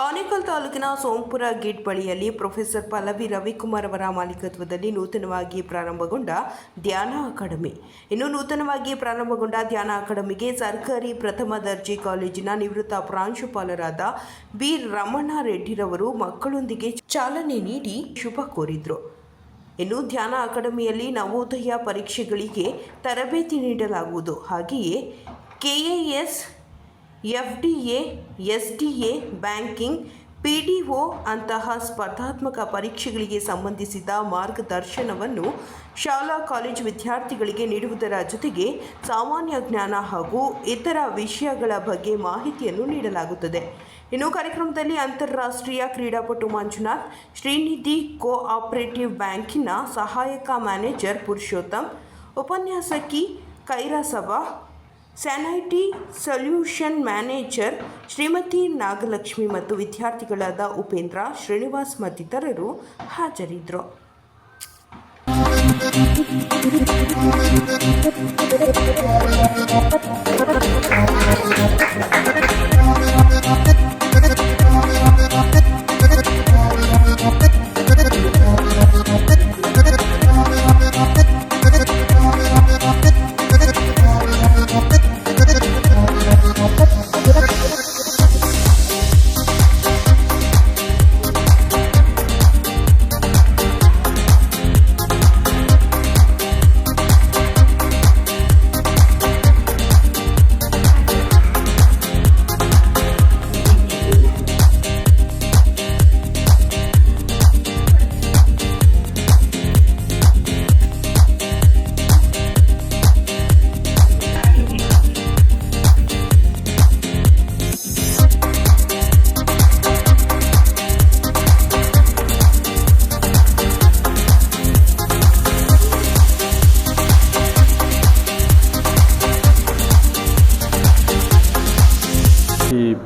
ಆನೇಕಲ್ ತಾಲೂಕಿನ ಸೋಂಪುರ ಗೇಟ್ ಬಳಿಯಲ್ಲಿ ಪ್ರೊಫೆಸರ್ ಪಲ್ಲವಿ ರವಿಕುಮಾರ್ ಅವರ ಮಾಲೀಕತ್ವದಲ್ಲಿ ನೂತನವಾಗಿ ಪ್ರಾರಂಭಗೊಂಡ ಧ್ಯಾನ ಅಕಾಡೆಮಿ. ಇನ್ನು ನೂತನವಾಗಿ ಪ್ರಾರಂಭಗೊಂಡ ಧ್ಯಾನ ಅಕಾಡೆಮಿಗೆ ಸರ್ಕಾರಿ ಪ್ರಥಮ ದರ್ಜೆ ಕಾಲೇಜಿನ ನಿವೃತ್ತ ಪ್ರಾಂಶುಪಾಲರಾದ ಬಿ ರಮಣಾರೆಡ್ಡಿರವರು ಮಕ್ಕಳೊಂದಿಗೆ ಚಾಲನೆ ನೀಡಿ ಶುಭ ಕೋರಿದರು. ಇನ್ನು ಧ್ಯಾನ ಅಕಾಡೆಮಿಯಲ್ಲಿ ನವೋದಯ ಪರೀಕ್ಷೆಗಳಿಗೆ ತರಬೇತಿ ನೀಡಲಾಗುವುದು. ಹಾಗೆಯೇ KAS F D A S D A banking P D O ಅಂತಹ ಸ್ಪರ್ಧಾತ್ಮಕ ಪರೀಕ್ಷೆಗಳಿಗೆ ಸಂಬಂಧಿಸಿದ ಮಾರ್ಗದರ್ಶನವನ್ನು ಶಾಲಾ ಕಾಲೇಜು ವಿದ್ಯಾರ್ಥಿಗಳಿಗೆ ನೀಡುವುದರ ಜೊತೆಗೆ ಸಾಮಾನ್ಯ ಜ್ಞಾನ ಹಾಗೂ ಇತರ ವಿಷಯಗಳ ಬಗ್ಗೆ ಮಾಹಿತಿಯನ್ನು ನೀಡಲಾಗುತ್ತದೆ. ಇನ್ನು ಕಾರ್ಯಕ್ರಮದಲ್ಲಿ ಅಂತಾರಾಷ್ಟ್ರೀಯ ಕ್ರೀಡಾಪಟು ಮಂಜುನಾಥ್, ಶ್ರೀನಿಧಿ ಕೋಆಪರೇಟಿವ್ ಬ್ಯಾಂಕಿನ ಸಹಾಯಕ ಮ್ಯಾನೇಜರ್ ಪುರುಷೋತ್ತಮ್, ಉಪನ್ಯಾಸಕಿ ಕೈರಾಸಭಾ sanity solution manager Shrimati Nagalakshmi ಮತ್ತು ವಿದ್ಯಾರ್ಥಿಗಳಾದ ಉಪೇಂದ್ರ ಶ್ರೀನಿವಾಸ್ ಮತ್ತಿತರರು ಹಾಜರಿದ್ದರು.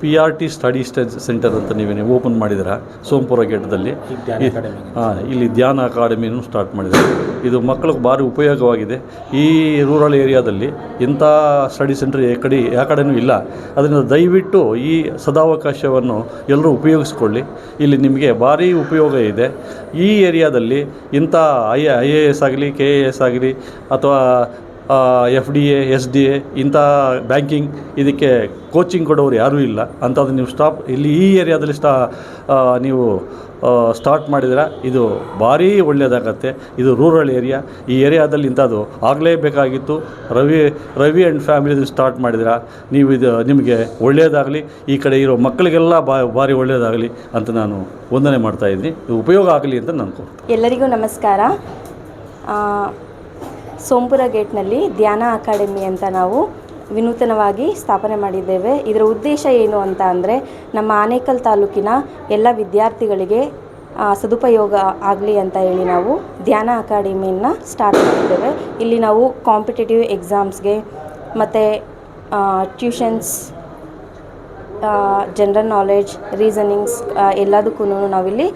P R T study centre ಅಂತ ನೀವೇನೆ ಓಪನ್ ಮಾಡಿದ್ದೀರಾ? ಸೋಮಪುರ ಗೇಟ್ದಲ್ಲಿ. ಹಾಂ ಇಲ್ಲಿ ಧ್ಯಾನ ಅಕಾಡೆಮಿಯನ್ನು ಸ್ಟಾರ್ಟ್ ಮಾಡಿದ್ದಾರೆ. ಇದು ಮಕ್ಕಳಿಗೆ ಭಾರಿ ಉಪಯೋಗವಾಗಿದೆ. ಈ ರೂರಲ್ ಏರಿಯಾದಲ್ಲಿ ಇಂಥ ಸ್ಟಡಿ ಸೆಂಟರ್ ಈ ಕಡೆ ಯಾವ ಕಡೆನೂ ಇಲ್ಲ. ಅದರಿಂದ ದಯವಿಟ್ಟು ಈ ಸದಾವಕಾಶವನ್ನು ಎಲ್ಲರೂ ಉಪಯೋಗಿಸ್ಕೊಳ್ಳಿ. ಇಲ್ಲಿ ನಿಮಗೆ ಭಾರಿ ಉಪಯೋಗ ಇದೆ. ಈ ಏರಿಯಾದಲ್ಲಿ ಇಂಥ ಐ ಐ ಎ ಎಸ್ ಆಗಲಿ ಕೆ ಎ ಎಸ್ ಆಗಲಿ ಅಥವಾ F D A S D A ಇಂಥ ಬ್ಯಾಂಕಿಂಗ್, ಇದಕ್ಕೆ ಕೋಚಿಂಗ್ ಕೊಡೋರು ಯಾರೂ ಇಲ್ಲ. ಅಂಥದ್ದು ನೀವು ಸ್ಟಾಪ್ ಇಲ್ಲಿ ಈ ಏರಿಯಾದಲ್ಲಿ ಸ್ಟಾ ನೀವು ಸ್ಟಾರ್ಟ್ ಮಾಡಿದ್ರೆ ಇದು ಭಾರೀ ಒಳ್ಳೆಯದಾಗತ್ತೆ. ಇದು ರೂರಲ್ ಏರಿಯಾ ಈ ಏರಿಯಾದಲ್ಲಿ ಇಂಥದ್ದು ಆಗಲೇಬೇಕಾಗಿತ್ತು. Ravi Ravi and family start ಮಾಡಿದ್ರೆ. ನೀವು ಇದು, ನಿಮಗೆ ಒಳ್ಳೆಯದಾಗಲಿ, ಈ ಕಡೆ ಇರೋ ಮಕ್ಕಳಿಗೆಲ್ಲ ಬಾ, ಭಾರಿ ಒಳ್ಳೆಯದಾಗಲಿ ಅಂತ ನಾನು ವಂದನೆ ಮಾಡ್ತಾಯಿದ್ದೀನಿ ಇದು ಉಪಯೋಗ ಆಗಲಿ ಅಂತ ನಾನು ಎಲ್ಲರಿಗೂ ನಮಸ್ಕಾರ. ಸೋಂಪುರ ಗೇಟ್ನಲ್ಲಿ ಧ್ಯಾನ ಅಕಾಡೆಮಿ ಅಂತ ನಾವು ವಿನೂತನವಾಗಿ ಸ್ಥಾಪನೆ ಮಾಡಿದ್ದೇವೆ. ಇದರ ಉದ್ದೇಶ ಏನು ಅಂತ ಅಂದರೆ ನಮ್ಮ ಆನೇಕಲ್ ತಾಲೂಕಿನ ಎಲ್ಲ ವಿದ್ಯಾರ್ಥಿಗಳಿಗೆ ಸದುಪಯೋಗ ಆಗಲಿ ಅಂತ ಹೇಳಿ ನಾವು ಧ್ಯಾನ ಅಕಾಡೆಮಿಯನ್ನು ಸ್ಟಾರ್ಟ್ ಮಾಡಿದ್ದೇವೆ. ಇಲ್ಲಿ ನಾವು ಕಾಂಪಿಟೇಟಿವ್ ಎಕ್ಸಾಮ್ಸ್ಗೆ ಮತ್ತು ಟ್ಯೂಷನ್ಸ್ ಜನರಲ್ ನಾಲೆಡ್ಜ್ ರೀಸನಿಂಗ್ಸ್ ಎಲ್ಲದಕ್ಕೂ ನಾವಿಲ್ಲಿ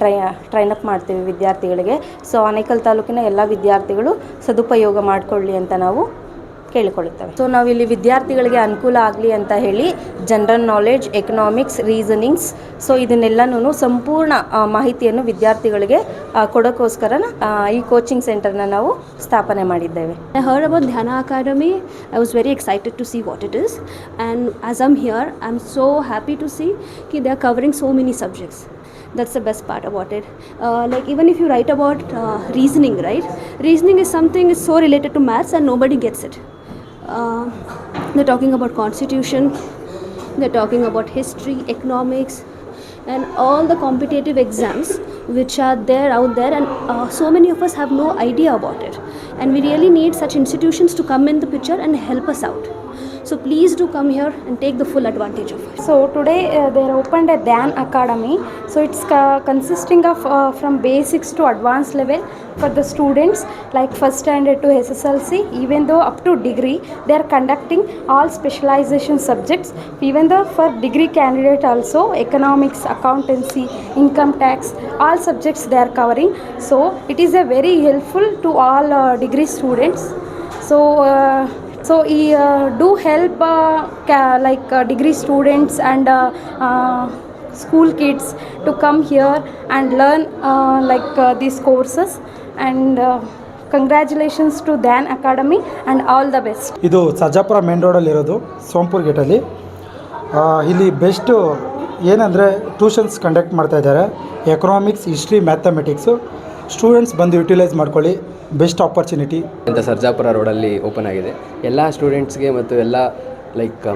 ಟ್ರೈ ಟ್ರೈನ್ ಅಪ್ ಮಾಡ್ತೀವಿ ವಿದ್ಯಾರ್ಥಿಗಳಿಗೆ. ಸೊ ಆನೇಕಲ್ ತಾಲೂಕಿನ ಎಲ್ಲ ವಿದ್ಯಾರ್ಥಿಗಳು ಸದುಪಯೋಗ ಮಾಡಿಕೊಳ್ಳಿ ಅಂತ ನಾವು ಕೇಳಿಕೊಳ್ಳುತ್ತವೆ. ಸೊ ನಾವು ಇಲ್ಲಿ ವಿದ್ಯಾರ್ಥಿಗಳಿಗೆ ಅನುಕೂಲ ಆಗಲಿ ಅಂತ ಹೇಳಿ general knowledge economics reasonings so ಇದನ್ನೆಲ್ಲನೂ ಸಂಪೂರ್ಣ ಮಾಹಿತಿಯನ್ನು ವಿದ್ಯಾರ್ಥಿಗಳಿಗೆ ಕೊಡೋಕ್ಕೋಸ್ಕರ ಈ ಕೋಚಿಂಗ್ ಸೆಂಟರ್ನ ನಾವು ಸ್ಥಾಪನೆ ಮಾಡಿದ್ದೇವೆ. Her about Dhyana academy I was very excited to see what it is and as am here I am so happy to see Ki they are covering so many subjects that's the best part about it like even if you write about reasoning right reasoning is something is so related to maths and no gets it Uh, they're talking about constitution. They're talking about history, economics, and all the competitive exams which are there out there and uh, so many of us have no idea about it and we really need such institutions to come in the picture and help us out so please do come here and take the full advantage of it So today uh, they opened a Dhyan Academy. So it's co- consisting of uh, from basics to advanced level for the students like first standard to SSLC. Even though up to degree, they are conducting all specialization subjects. Even though for degree candidate also economics, accountancy, income tax, all subjects they are covering. So it is a very helpful to all uh, degree students. So. Uh, uh, uh, uh, degree students and uh, uh, school kids to come here and learn uh, like uh, these courses and uh, congratulations to Dan Academy and all the best. ಇದು Sarjapura main ರೋಡಲ್ಲಿರೋದು ಸೋಂಪುರ್ ಗೇಟಲ್ಲಿ ಇಲ್ಲಿ best ಏನಂದರೆ tuitions conduct ಮಾಡ್ತಾ ಇದ್ದಾರೆ economics history mathematics students ಬಂದು utilise ಮಾಡ್ಕೊಳ್ಳಿ. Best opportunity. ಅಂತ ಸರ್ಜಾಪುರ ರೋಡಲ್ಲಿ ಓಪನ್ ಆಗಿದೆ. ಎಲ್ಲ ಸ್ಟೂಡೆಂಟ್ಸ್ಗೆ ಮತ್ತು ಎಲ್ಲ ಲೈಕ್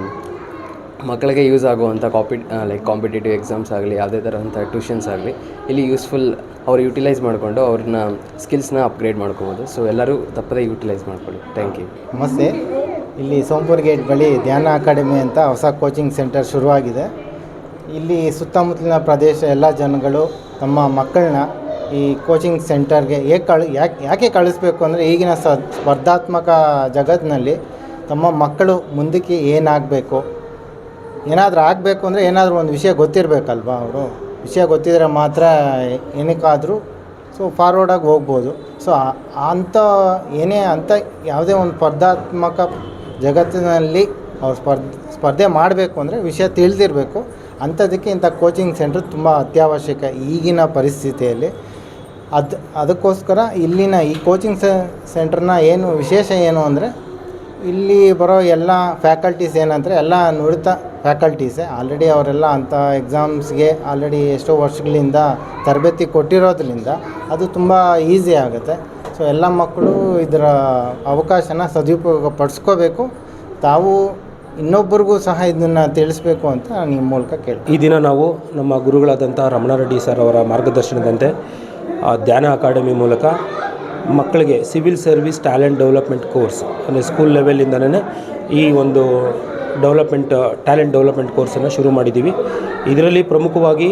ಮಕ್ಕಳಿಗೆ ಯೂಸ್ ಆಗುವಂಥ ಕಾಪಿ ಲೈಕ್ ಕಾಂಪಿಟೇಟಿವ್ ಎಕ್ಸಾಮ್ಸ್ ಆಗಲಿ ಯಾವುದೇ ಥರದಂಥ ಟ್ಯೂಷನ್ಸ್ ಆಗಲಿ ಇಲ್ಲಿ ಯೂಸ್ಫುಲ್ ಅವ್ರು ಯುಟಿಲೈಸ್ ಮಾಡಿಕೊಂಡು ಅವ್ರನ್ನ ಸ್ಕಿಲ್ಸ್ನ ಅಪ್ಗ್ರೇಡ್ ಮಾಡ್ಕೋಬೋದು. ಸೊ ಎಲ್ಲರೂ ತಪ್ಪದೇ ಯುಟಿಲೈಸ್ ಮಾಡ್ಕೊಳ್ಳಿ. Thank you. ನಮಸ್ತೆ. ಇಲ್ಲಿ ಸೋಂಪುರ್ ಗೇಟ್ ಬಳಿ ಧ್ಯಾನ ಅಕಾಡೆಮಿ ಅಂತ ಹೊಸ ಕೋಚಿಂಗ್ ಸೆಂಟರ್ ಶುರುವಾಗಿದೆ. ಇಲ್ಲಿ ಸುತ್ತಮುತ್ತಲಿನ ಪ್ರದೇಶ ಎಲ್ಲ ಜನಗಳು ತಮ್ಮ ಮಕ್ಕಳನ್ನ ಈ ಕೋಚಿಂಗ್ ಸೆಂಟರ್ಗೆ ಹೇಗೆ ಕಳ್, ಯಾಕೆ ಯಾಕೆ ಕಳಿಸ್ಬೇಕು ಅಂದರೆ ಈಗಿನ ಸ್ಪರ್ಧಾತ್ಮಕ ಜಗತ್ತಿನಲ್ಲಿ ತಮ್ಮ ಮಕ್ಕಳು ಮುಂದಕ್ಕೆ ಏನಾಗಬೇಕು? ಏನಾದರೂ ಆಗಬೇಕು ಅಂದರೆ ಏನಾದರೂ ಒಂದು ವಿಷಯ ಗೊತ್ತಿರಬೇಕಲ್ವಾ ಅವರು? ವಿಷಯ ಗೊತ್ತಿದ್ರೆ ಮಾತ್ರ ಏನಕ್ಕಾದರೂ ಸೊ ಫಾರ್ವರ್ಡಾಗಿ ಹೋಗ್ಬೋದು. ಸೊ ಅಂಥ ಏನೇ ಅಂತ ಯಾವುದೇ ಒಂದು ಸ್ಪರ್ಧಾತ್ಮಕ ಜಗತ್ತಿನಲ್ಲಿ ಅವ್ರು ಸ್ಪರ್ಧೆ ಸ್ಪರ್ಧೆ ಮಾಡಬೇಕು ಅಂದರೆ ವಿಷಯ ತಿಳಿದಿರಬೇಕು. ಅಂಥದಕ್ಕೆ ಇಂಥ ಕೋಚಿಂಗ್ ಸೆಂಟ್ರ್ ತುಂಬ ಅತ್ಯವಶ್ಯಕ ಈಗಿನ ಪರಿಸ್ಥಿತಿಯಲ್ಲಿ. ಅದು ಅದಕ್ಕೋಸ್ಕರ ಇಲ್ಲಿನ ಈ ಕೋಚಿಂಗ್ ಸೆಂಟ್ರ್ನ ಏನು ವಿಶೇಷ ಏನು ಅಂದರೆ ಇಲ್ಲಿ ಬರೋ ಎಲ್ಲ ಫ್ಯಾಕಲ್ಟೀಸ್ ಏನಂದರೆ ಎಲ್ಲ ನುರಿತ ಫ್ಯಾಕಲ್ಟೀಸೇ ಆಲ್ರೆಡಿ ಅವರೆಲ್ಲ ಅಂಥ ಎಕ್ಸಾಮ್ಸ್ಗೆ ಆಲ್ರೆಡಿ ಎಷ್ಟೋ ವರ್ಷಗಳಿಂದ ತರಬೇತಿ ಕೊಟ್ಟಿರೋದ್ರಿಂದ ಅದು ತುಂಬ ಈಸಿ ಆಗುತ್ತೆ. ಸೊ ಎಲ್ಲ ಮಕ್ಕಳು ಇದರ ಅವಕಾಶನ ಸದುಪಯೋಗ ಪಡಿಸ್ಕೋಬೇಕು. ತಾವು ಇನ್ನೊಬ್ಬರಿಗೂ ಸಹ ಇದನ್ನು ತಿಳಿಸ್ಬೇಕು ಅಂತ ನಿಮ್ಮ ಮೂಲಕ ಕೇಳಿ ಈ ದಿನ ನಾವು ನಮ್ಮ ಗುರುಗಳಾದಂಥ ರಮಣಾರೆಡ್ಡಿ ಸರ್ ಅವರ ಮಾರ್ಗದರ್ಶನದಂತೆ ಧ್ಯಾನ ಅಕಾಡೆಮಿ ಮೂಲಕ ಮಕ್ಕಳಿಗೆ civil service talent development course, ಅಂದರೆ ಸ್ಕೂಲ್ ಲೆವೆಲಿಂದನೇ ಈ ಒಂದು ಡೆವಲಪ್ಮೆಂಟ್, ಟ್ಯಾಲೆಂಟ್ ಡೆವಲಪ್ಮೆಂಟ್ ಕೋರ್ಸನ್ನು ಶುರು ಮಾಡಿದ್ದೀವಿ. ಇದರಲ್ಲಿ ಪ್ರಮುಖವಾಗಿ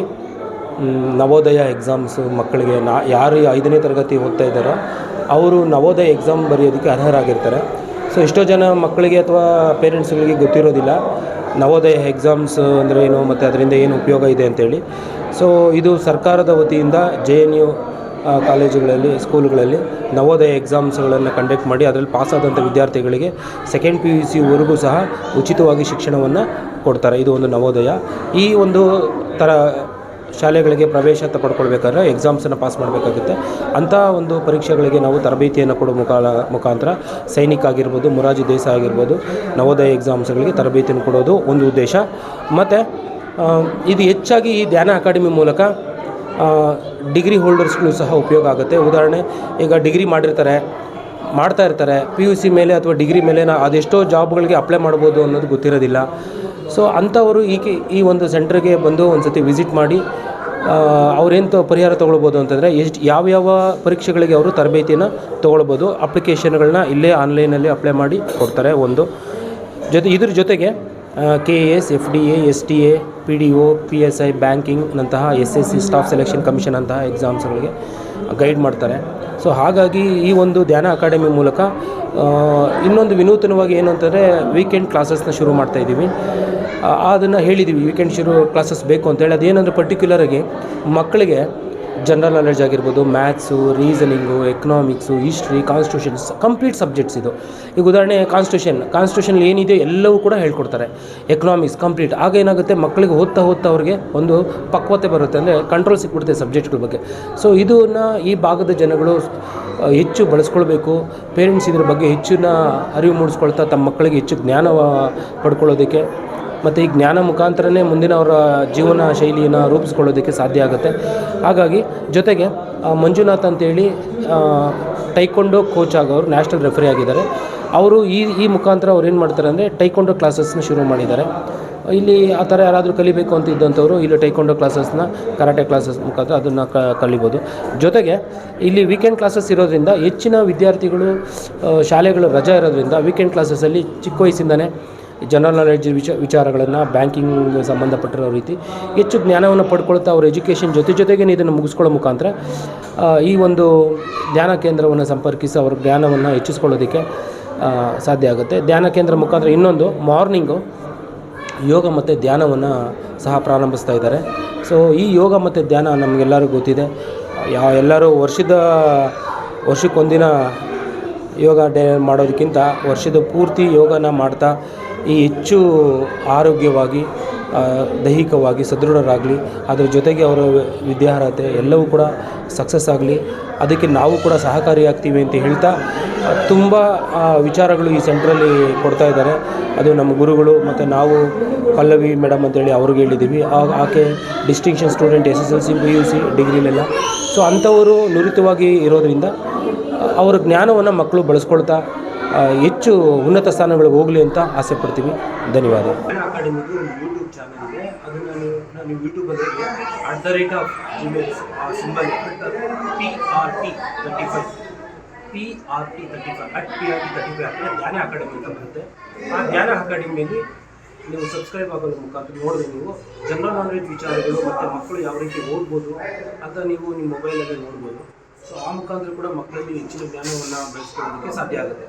ನವೋದಯ ಎಕ್ಸಾಮ್ಸ್ ಮಕ್ಕಳಿಗೆ ನಾ, ಯಾರು ಐದನೇ ತರಗತಿ ಓದ್ತಾ ಇದ್ದಾರೋ, ಅವರು ನವೋದಯ ಎಕ್ಸಾಮ್ ಬರೆಯೋದಕ್ಕೆ ಅರ್ಹರಾಗಿರ್ತಾರೆ. ಸೊ ಎಷ್ಟೋ ಜನ ಮಕ್ಕಳಿಗೆ ಅಥವಾ ಪೇರೆಂಟ್ಸ್ಗಳಿಗೆ ಗೊತ್ತಿರೋದಿಲ್ಲ, ನವೋದಯ ಎಕ್ಸಾಮ್ಸ್ ಅಂದರೆ ಏನು, ಮತ್ತು ಅದರಿಂದ ಏನು ಉಪಯೋಗ ಇದೆ ಅಂತೇಳಿ. ಸೊ ಇದು ಸರ್ಕಾರದ ವತಿಯಿಂದ ಜೆ ಎನ್ ಯು ಕಾಲೇಜುಗಳಲ್ಲಿ, ಸ್ಕೂಲ್ಗಳಲ್ಲಿ ನವೋದಯ ಎಕ್ಸಾಮ್ಸ್ಗಳನ್ನು ಕಂಡಕ್ಟ್ ಮಾಡಿ ಅದರಲ್ಲಿ ಪಾಸಾದಂಥ ವಿದ್ಯಾರ್ಥಿಗಳಿಗೆ ಸೆಕೆಂಡ್ ಪಿ ಯು ಸಿವರೆಗೂ ಸಹ ಉಚಿತವಾಗಿ ಶಿಕ್ಷಣವನ್ನು ಕೊಡ್ತಾರೆ. ಇದು ಒಂದು ನವೋದಯ. ಈ ಒಂದು ಥರ ಶಾಲೆಗಳಿಗೆ ಪ್ರವೇಶ ಪಡ್ಕೊಳ್ಬೇಕಾದ್ರೆ ಎಕ್ಸಾಮ್ಸನ್ನು ಪಾಸ್ ಮಾಡಬೇಕಾಗುತ್ತೆ. ಅಂಥ ಒಂದು ಪರೀಕ್ಷೆಗಳಿಗೆ ನಾವು ತರಬೇತಿಯನ್ನು ಕೊಡೋ ಮುಖಾಲ, ಮುಖಾಂತರ ಸೈನಿಕ ಆಗಿರ್ಬೋದು ಮುರಾಜಿ ದೇಸಾಯಿ ಆಗಿರ್ಬೋದು, ನವೋದಯ ಎಕ್ಸಾಮ್ಸ್ಗಳಿಗೆ ತರಬೇತಿಯನ್ನು ಕೊಡೋದು ಒಂದು ಉದ್ದೇಶ. ಮತ್ತು ಇದು ಹೆಚ್ಚಾಗಿ ಈ ಧ್ಯಾನ ಅಕಾಡೆಮಿ ಮೂಲಕ ಡಿಗ್ರಿ ಹೋಲ್ಡರ್ಸ್ಗಳು ಸಹ ಉಪಯೋಗ ಆಗುತ್ತೆ. ಉದಾಹರಣೆ, ಈಗ ಡಿಗ್ರಿ ಮಾಡಿರ್ತಾರೆ, ಮಾಡ್ತಾ ಇರ್ತಾರೆ ಪಿ ಯು ಸಿ ಮೇಲೆ ಅಥವಾ ಡಿಗ್ರಿ ಮೇಲೆ ನಾ ಅದೆಷ್ಟೋ ಜಾಬ್ಗಳಿಗೆ ಅಪ್ಲೈ ಮಾಡ್ಬೋದು ಅನ್ನೋದು ಗೊತ್ತಿರೋದಿಲ್ಲ. ಸೊ ಅಂಥವರು ಈ ಕೆ- ಈ ಒಂದು ಸೆಂಟ್ರಿಗೆ ಬಂದು ಒಂದು ಸತಿ ವಿಸಿಟ್ ಮಾಡಿ ಅವ್ರೇನು ಪರಿಹಾರ ತೊಗೊಳ್ಬೋದು ಅಂತಂದರೆ, ಎಷ್ಟು, ಯಾವ್ಯಾವ ಪರೀಕ್ಷೆಗಳಿಗೆ ಅವರು ತರಬೇತಿಯನ್ನು ತೊಗೊಳ್ಬೋದು ಅಪ್ಲಿಕೇಶನ್ಗಳನ್ನ ಇಲ್ಲೇ ಆನ್ಲೈನಲ್ಲಿ ಅಪ್ಲೈ ಮಾಡಿ ಕೊಡ್ತಾರೆ ಒಂದು. ಜೊತೆ, ಇದ್ರ ಜೊತೆಗೆ K S F D A S T A P D O P S I ಬ್ಯಾಂಕಿಂಗ್ನಂತಹ S S C staff selection commission ಅಂತಹ ಎಕ್ಸಾಮ್ಸ್ಗಳಿಗೆ ಗೈಡ್ ಮಾಡ್ತಾರೆ. ಸೊ ಹಾಗಾಗಿ ಈ ಒಂದು ಧ್ಯಾನ ಅಕಾಡೆಮಿ ಮೂಲಕ ಇನ್ನೊಂದು ವಿನೂತನವಾಗಿ ಏನು ಅಂತಂದರೆ ವೀಕೆಂಡ್ ಕ್ಲಾಸಸ್ನ ಶುರು ಮಾಡ್ತಾ ಇದ್ದೀವಿ. ಅದನ್ನು ಹೇಳಿದ್ದೀವಿ ವೀಕೆಂಡ್ ಶುರು ಕ್ಲಾಸಸ್ ಬೇಕು ಅಂತೇಳಿ ಅದೇನಂದರೆ ಪರ್ಟಿಕ್ಯುಲರಾಗಿ ಮಕ್ಕಳಿಗೆ ಜನರಲ್ ನಾಲೆಡ್ಜ್ ಆಗಿರ್ಬೋದು maths reasoning economics history constitutions complete subjects ಇದು. ಈಗ ಉದಾಹರಣೆ ಕಾನ್ಸ್ಟಿಟ್ಯೂಷನ್ ಕಾನ್ಸ್ಟಿಟ್ಯೂಷನ್ ಏನಿದೆ ಎಲ್ಲವೂ ಕೂಡ ಹೇಳ್ಕೊಡ್ತಾರೆ. ಎಕನಾಮಿಕ್ಸ್ ಕಂಪ್ಲೀಟ್ ಆಗ ಏನಾಗುತ್ತೆ? ಮಕ್ಕಳಿಗೆ ಓದ್ತಾ ಓದ್ತಾ ಅವ್ರಿಗೆ ಒಂದು ಪಕ್ವತೆ ಬರುತ್ತೆ. ಅಂದರೆ ಕಂಟ್ರೋಲ್ ಸಿಕ್ಬಿಡುತ್ತೆ ಸಬ್ಜೆಕ್ಟ್ಗಳ ಬಗ್ಗೆ. ಸೊ ಇದನ್ನು ಈ ಭಾಗದ ಜನಗಳು ಹೆಚ್ಚು ಬಳಸ್ಕೊಳ್ಬೇಕು. ಪೇರೆಂಟ್ಸ್ ಇದ್ರ ಬಗ್ಗೆ ಹೆಚ್ಚಿನ ಅರಿವು ಮೂಡಿಸ್ಕೊಳ್ತಾ ತಮ್ಮ ಮಕ್ಕಳಿಗೆ ಹೆಚ್ಚು ಜ್ಞಾನ ಪಡ್ಕೊಳ್ಳೋದಕ್ಕೆ ಮತ್ತು ಈ ಜ್ಞಾನ ಮುಖಾಂತರನೇ ಮುಂದಿನ ಅವರ ಜೀವನ ಶೈಲಿಯನ್ನು ರೂಪಿಸ್ಕೊಳ್ಳೋದಕ್ಕೆ ಸಾಧ್ಯ ಆಗುತ್ತೆ. ಹಾಗಾಗಿ ಜೊತೆಗೆ ಮಂಜುನಾಥ್ ಅಂತೇಳಿ ಟೈಕೊಂಡೋ ಕೋಚ್ ಆಗೋರು, ನ್ಯಾಷನಲ್ ರೆಫರಿ ಆಗಿದ್ದಾರೆ. ಅವರು ಈ ಈ ಮುಖಾಂತರ ಅವ್ರು ಏನು ಮಾಡ್ತಾರೆ ಅಂದರೆ ಟೈಕೊಂಡೋ ಕ್ಲಾಸಸ್ನ ಶುರು ಮಾಡಿದ್ದಾರೆ. ಇಲ್ಲಿ ಆ ಥರ ಯಾರಾದರೂ ಕಲಿಬೇಕು ಅಂತ ಇದ್ದಂಥವ್ರು ಇಲ್ಲಿ ಟೈಕೊಂಡೋ ಕ್ಲಾಸಸ್ನ, ಕರಾಟೆ ಕ್ಲಾಸಸ್ ಮುಖಾಂತರ ಅದನ್ನು ಕಲಿಬೋದು. ಜೊತೆಗೆ ಇಲ್ಲಿ ವೀಕೆಂಡ್ ಕ್ಲಾಸಸ್ ಇರೋದ್ರಿಂದ ಹೆಚ್ಚಿನ ವಿದ್ಯಾರ್ಥಿಗಳು ಶಾಲೆಗಳು ರಜಾ ಇರೋದ್ರಿಂದ ವೀಕೆಂಡ್ ಕ್ಲಾಸಸ್ಸಲ್ಲಿ ಚಿಕ್ಕ ವಯಸ್ಸಿಂದನೇ ಜನರಲ್ ನಾಲೆಡ್ಜ್ ವಿಚ, ವಿಚಾರಗಳನ್ನು ಬ್ಯಾಂಕಿಂಗ್ ಸಂಬಂಧಪಟ್ಟಿರೋ ರೀತಿ ಹೆಚ್ಚು ಜ್ಞಾನವನ್ನು ಪಡ್ಕೊಳ್ತಾ ಅವ್ರ ಎಜುಕೇಷನ್ ಜೊತೆ ಜೊತೆಗೆ ಇದನ್ನು ಮುಗಿಸ್ಕೊಳ್ಳೋ ಮುಖಾಂತರ ಈ ಒಂದು ಧ್ಯಾನ ಕೇಂದ್ರವನ್ನು ಸಂಪರ್ಕಿಸಿ ಅವ್ರ ಜ್ಞಾನವನ್ನು ಹೆಚ್ಚಿಸ್ಕೊಳ್ಳೋದಕ್ಕೆ ಸಾಧ್ಯ ಆಗುತ್ತೆ. ಧ್ಯಾನ ಕೇಂದ್ರ ಮುಖಾಂತರ ಇನ್ನೊಂದು ಮಾರ್ನಿಂಗು ಯೋಗ ಮತ್ತು ಧ್ಯಾನವನ್ನು ಸಹ ಪ್ರಾರಂಭಿಸ್ತಾ ಇದ್ದಾರೆ. ಸೊ ಈ ಯೋಗ ಮತ್ತು ಧ್ಯಾನ ನಮಗೆಲ್ಲರಿಗೂ ಗೊತ್ತಿದೆ. ಯಾ, ಎಲ್ಲರೂ ವರ್ಷದ, ವರ್ಷಕ್ಕೊಂದಿನ ಯೋಗ ಡೇ ಮಾಡೋದಕ್ಕಿಂತ ವರ್ಷದ ಪೂರ್ತಿ ಯೋಗನ ಮಾಡ್ತಾ ಈ ಹೆಚ್ಚು ಆರೋಗ್ಯವಾಗಿ ದೈಹಿಕವಾಗಿ ಸದೃಢರಾಗಲಿ, ಅದರ ಜೊತೆಗೆ ಅವರ ವಿದ್ಯಾರ್ಹತೆ ಎಲ್ಲವೂ ಕೂಡ ಸಕ್ಸಸ್ ಆಗಲಿ, ಅದಕ್ಕೆ ನಾವು ಕೂಡ ಸಹಕಾರಿಯಾಗ್ತೀವಿ ಅಂತ ಹೇಳ್ತಾ ತುಂಬ ವಿಚಾರಗಳು ಈ ಸೆಂಟ್ರಲ್ಲಿ ಕೊಡ್ತಾ ಇದ್ದಾರೆ. ಅದು ನಮ್ಮ ಗುರುಗಳು ಮತ್ತು ನಾವು ಪಲ್ಲವಿ ಮೇಡಮ್ ಅಂತೇಳಿ ಅವ್ರಿಗೆ ಹೇಳಿದ್ದೀವಿ. ಆಕೆ distinction student S S L C P U C ಡಿಗ್ರಿಲೆಲ್ಲ so ಅಂಥವರು ನುರಿತವಾಗಿ ಇರೋದರಿಂದ ಅವರ ಜ್ಞಾನವನ್ನು ಮಕ್ಕಳು ಬಳಸ್ಕೊಳ್ತಾ ಹೆಚ್ಚು ಉನ್ನತ ಸ್ಥಾನಗಳಿಗೆ ಹೋಗಲಿ ಅಂತ ಆಸೆ ಪಡ್ತೀವಿ. ಧನ್ಯವಾದ. ಯೂಟ್ಯೂಬ್ ಚಾನಲ್ ಇದೆ ಅದನ್ನು ನಾನು at the rate of P R T thirty five at P R T thirty five ಅಂದರೆ ಜ್ಞಾನ ಅಕಾಡೆಮಿ ಅಂತ ಬರುತ್ತೆ ಆ ಜ್ಞಾನ ಅಕಾಡೆಮಿಯಲ್ಲಿ ನೀವು ಸಬ್ಸ್ಕ್ರೈಬ್ ಆಗೋದ್ರ ಮುಖಾಂತರ ನೋಡಿದ್ರೆ ನೀವು ಜನರಲ್ ನಾಲೆಜ್ ವಿಚಾರಗಳು ಮತ್ತು ಮಕ್ಕಳು ಯಾವ ರೀತಿ ಓದ್ಬೋದು ಅಂತ ನೀವು ನಿಮ್ಮ ಮೊಬೈಲಲ್ಲಿ ನೋಡ್ಬೋದು ಸೊ ಆ ಮುಖಾಂತರ ಕೂಡ ಮಕ್ಕಳಲ್ಲಿ ಹೆಚ್ಚಿನ ಜ್ಞಾನವನ್ನು ಬೆಳೆಸ್ಕೊಳ್ಳೋದಕ್ಕೆ ಸಾಧ್ಯ ಆಗುತ್ತೆ.